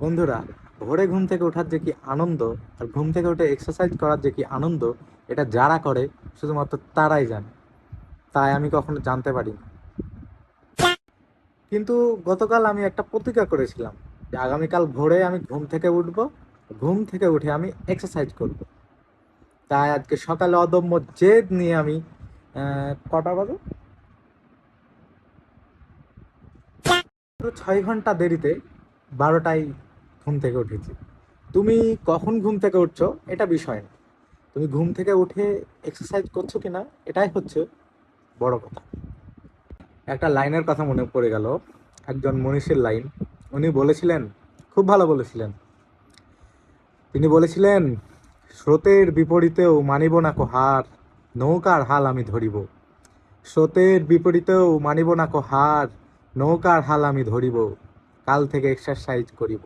বন্ধুরা, ভোরে ঘুম থেকে ওঠার যে কি আনন্দ আর ঘুম থেকে উঠে এক্সারসাইজ করার যে কি আনন্দ, এটা যারা করে, শুধুমাত্র তারাই জানে। তাই আমি কখনো জানতে পারি কিন্তু গতকাল আমি একটা প্রতিজ্ঞা করেছিলাম যে আগামীকাল ভোরে আমি ঘুম থেকে উঠব, ঘুম থেকে উঠে আমি এক্সারসাইজ করব। তাই আজকে সকালে অদম্য জেদ নিয়ে আমি কটা বাজে? ছয় ঘণ্টা দেরিতে বারোটায় ঘুম থেকে উঠেছি? তুমি কখন ঘুম থেকে উঠছো? এটা বিষয় না। তুমি ঘুম থেকে উঠে এক্সারসাইজ করছ কিনা? এটাই হচ্ছে বড় কথা। একটা লাইনের কথা মনে পড়ে গেল। একজন মনীষীর লাইন। উনি বলেছিলেন, খুব ভালো বলেছিলেন। তিনি বলেছিলেন, স্রোতের বিপরীতেও মানিব না কো হার নৌকার হাল আমি ধরিব। স্রোতের বিপরীতেও মানিব না কো হার নৌকার হাল আমি ধরিব। কাল থেকে এক্সারসাইজ করিব।